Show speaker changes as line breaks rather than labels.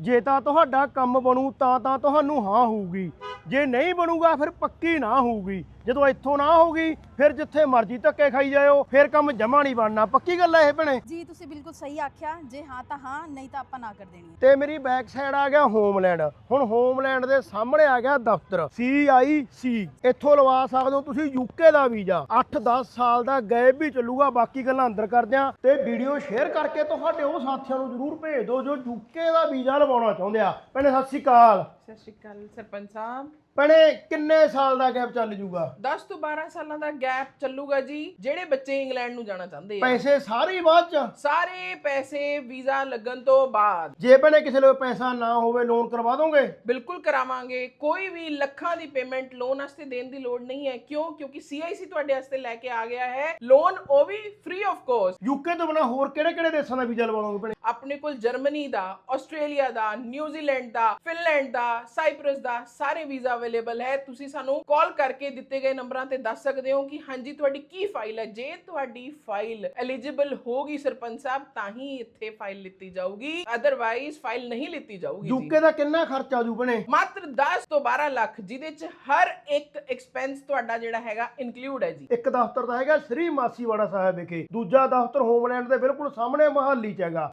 ਜੇ ਤਾਂ ਤੁਹਾਡਾ ਕੰਮ ਬਣੂ ਤਾਂ ਤਾਂ ਤੁਹਾਨੂੰ ਹਾਂ ਹੋਊਗੀ। ਜੇ ਨਹੀਂ ਬਣੂਗਾ, ਫਿਰ ਪੱਕੀ ਨਾ ਹੋਊਗੀ। ਜਦੋਂ ਇੱਥੋਂ ਨਾ ਹੋਊਗੀ ਫਿਰ ਜਿੱਥੇ ਮਰਜ਼ੀ ਧੱਕੇ ਖਾਈ ਜਾਇਓ ਫਿਰ ਕੰਮ ਜਮਾ ਨਹੀਂ ਬਣਨਾ। ਪੱਕੀ ਗੱਲ ਹੈ ਇਹ ਭੈਣੇ?
ਜੀ ਤੁਸੀਂ ਬਿਲਕੁਲ ਸਹੀ ਆਖਿਆ। ਜੇ ਹਾਂ ਤਾਂ ਹਾਂ ਨਹੀਂ ਤਾਂ ਆਪਾਂ ਨਾ ਕਰ ਦੇਣੀ
ਤੇ ਮੇਰੀ ਬੈਕ ਸਾਈਡ ਆ ਗਿਆ ਹੋਮਲੈਂਡ ਹੁਣ ਹੋਮਲੈਂਡ ਦੇ ਸਾਹਮਣੇ ਆ ਗਿਆ ਦਫ਼ਤਰ। CIC ਇੱਥੋਂ ਲਵਾ ਸਕਦੇ ਹੋ ਤੁਸੀਂ ਯੂਕੇ ਦਾ ਵੀਜ਼ਾ। 8-10 ਸਾਲ ਦਾ ਗੈਪ ਵੀ ਚੱਲੂਗਾ ਬਾਕੀ ਗੱਲਾਂ ਅੰਦਰ ਕਰਦੇ ਆ। ਤੇ ਵੀਡੀਓ ਸ਼ੇਅਰ ਕਰਕੇ ਤੁਹਾਡੇ ਉਹ ਸਾਥੀਆਂ ਨੂੰ ਜਰੂਰ ਭੇਜ ਦਿਓ ਜੋ ਯੂਕੇ ਦਾ ਵੀਜ਼ਾ ਲਵਾਉਣਾ ਚਾਹੁੰਦੇ ਆ। ਭੈਣੇ ਸਤਿ ਸ਼੍ਰੀ ਅਕਾਲ।
ਸਤਿ ਸ਼੍ਰੀ ਅਕਾਲ ਸਰਪੰਚ ਸਾਹਿਬ।
ਭੈਣੇ ਕਿੰਨੇ ਸਾਲ ਦਾ ਗੈਪ ਚੱਲ ਜੂਗਾ?
10 ਤੋਂ 12 ਸਾਲਾਂ ਦਾ ਗੈਪ ਚੱਲੂਗਾ ਜੀ ਜਿਹੜੇ ਬੱਚੇ ਇੰਗਲੈਂਡ ਨੂੰ ਜਾਣਾ ਚਾਹੁੰਦੇ ਆ।
ਪੈਸੇ ਸਾਰੇ ਹੀ ਬਾਅਦ ਚ।
ਸਾਰੇ ਪੈਸੇ ਵੀਜ਼ਾ ਲੱਗਣ ਤੋਂ ਬਾਅਦ।
ਜੇ ਭੈਣੇ ਕਿਸੇ ਲਈ ਪੈਸਾ ਨਾ ਹੋਵੇ ਲੋਨ ਕਰਵਾ ਦੋਗੇ?
ਬਿਲਕੁਲ ਕਰਾਵਾਂਗੇ। ਕੋਈ ਵੀ ਲੱਖਾਂ ਦੀ ਪੇਮੈਂਟ ਲੋਨ ਵਾਸਤੇ ਦੇਣ ਦੀ ਲੋੜ ਨਹੀਂ ਹੈ। ਕਿਉਂ? ਕਿਉਂਕਿ CIC ਤੁਹਾਡੇ ਵਾਸਤੇ ਲੈ ਕੇ ਆ ਗਿਆ ਹੈ। ਲੋਨ ਉਹ ਵੀ ਫ੍ਰੀ ਆਫ ਕੋਸਟ
ਯੂਕੇ ਤੋਂ ਬਿਨਾ ਹੋਰ ਕਿਹੜੇ ਕਿਹੜੇ ਦੇਸ਼ਾਂ ਦਾ ਵੀਜ਼ਾ ਲਵਾ ਦੋਗੇ ਭੈਣੇ?
ਆਪਣੇ ਕੋਲ ਜਰਮਨੀ ਦਾ ਆਸਟ੍ਰੇਲੀਆ ਦਾ ਨਿਊਜ਼ੀਲੈਂਡ ਦਾ ਫਿਨਲੈਂਡ ਦਾ ਸਾਈਪ੍ਰਸ ਦਾ ਸਾਰੇ ਵੀਜ਼ਾ ਅਵੇਲੇਬਲ ਹੈ। ਤੁਸੀਂ ਸਾਨੂੰ ਕਾਲ ਕਰਕੇ ਦਿੱਤੇ ਗਏ ਨੰਬਰਾਂ ਤੇ ਦੱਸ ਸਕਦੇ ਹੋ ਕਿ ਹਾਂਜੀ ਤੁਹਾਡੀ ਕੀ ਫਾਈਲ ਹੈ? ਜੇ ਤੁਹਾਡੀ ਫਾਈਲ ਐਲੀਜੀਬਲ ਹੋਗੀ ਸਰਪੰਚ ਸਾਹਿਬ ਤਾਂ ਹੀ ਇੱਥੇ ਫਾਈਲ ਲਿੱਤੀ ਜਾਊਗੀ। ਅਦਰਵਾਈਜ਼ ਫਾਈਲ ਨਹੀਂ ਲਿੱਤੀ ਜਾਊਗੀ ਜੀ।
ਯੂਕੇ ਦਾ ਕਿੰਨਾ ਖਰਚਾ ਆਜੂ ਭੈਣੇ?
ਮਾਤਰ 10 ਤੋਂ 12 ਲੱਖ ਜਿਹਦੇ ਚ ਹਰ ਇੱਕ ਐਕਸਪੈਂਸ ਤੁਹਾਡਾ ਜਿਹੜਾ ਹੈਗਾ ਇਨਕਲੂਡ ਹੈ ਜੀ।
ਇੱਕ ਦਫ਼ਤਰ ਤਾਂ ਹੈਗਾ ਸ੍ਰੀ ਮਾਸੀਵਾੜਾ ਸਾਹਿਬ ਵਿਖੇ। ਦੂਜਾ ਦਫ਼ਤਰ ਹੋਮਲੈਂਡ ਦੇ ਬਿਲਕੁਲ ਸਾਹਮਣੇ ਮਹਾਲੀ ਚ ਹੈਗਾ।